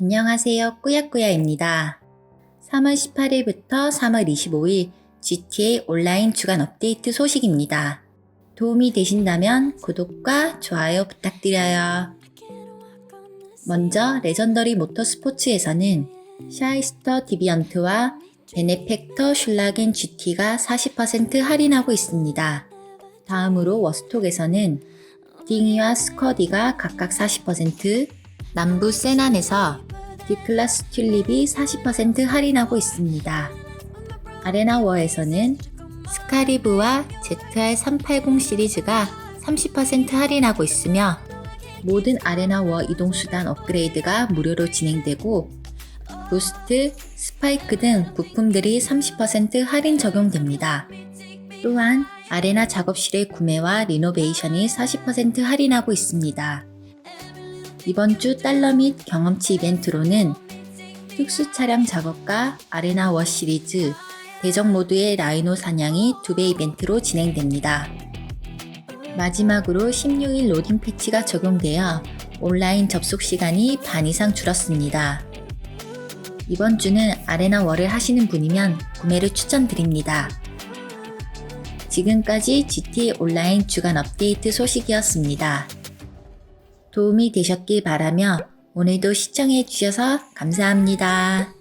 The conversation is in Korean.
안녕하세요. 꾸야꾸야입니다. 3월 18일부터 3월 25일 GTA 온라인 주간 업데이트 소식입니다. 도움이 되신다면 구독과 좋아요 부탁드려요. 먼저 레전더리 모터스포츠에서는 샤이스터 디비언트와 베네펙터 슐라겐 GT가 40% 할인하고 있습니다. 다음으로 워스톡에서는 딩이와 스커디가 각각 40%, 남부 세난에서 D클래스 튤립이 40% 할인하고 있습니다. 아레나워에서는 스카리브와 ZR380 시리즈가 30% 할인하고 있으며 모든 아레나워 이동수단 업그레이드가 무료로 진행되고 부스트, 스파이크 등 부품들이 30% 할인 적용됩니다. 또한 아레나 작업실의 구매와 리노베이션이 40% 할인하고 있습니다. 이번 주 달러 및 경험치 이벤트로는 특수 차량 작업과 아레나 워 시리즈, 대적 모드의 라이노 사냥이 2배 이벤트로 진행됩니다. 마지막으로 16일 로딩 패치가 적용되어 온라인 접속 시간이 반 이상 줄었습니다. 이번 주는 아레나 월을 하시는 분이면 구매를 추천드립니다. 지금까지 GTA 온라인 주간 업데이트 소식이었습니다. 도움이 되셨길 바라며 오늘도 시청해 주셔서 감사합니다.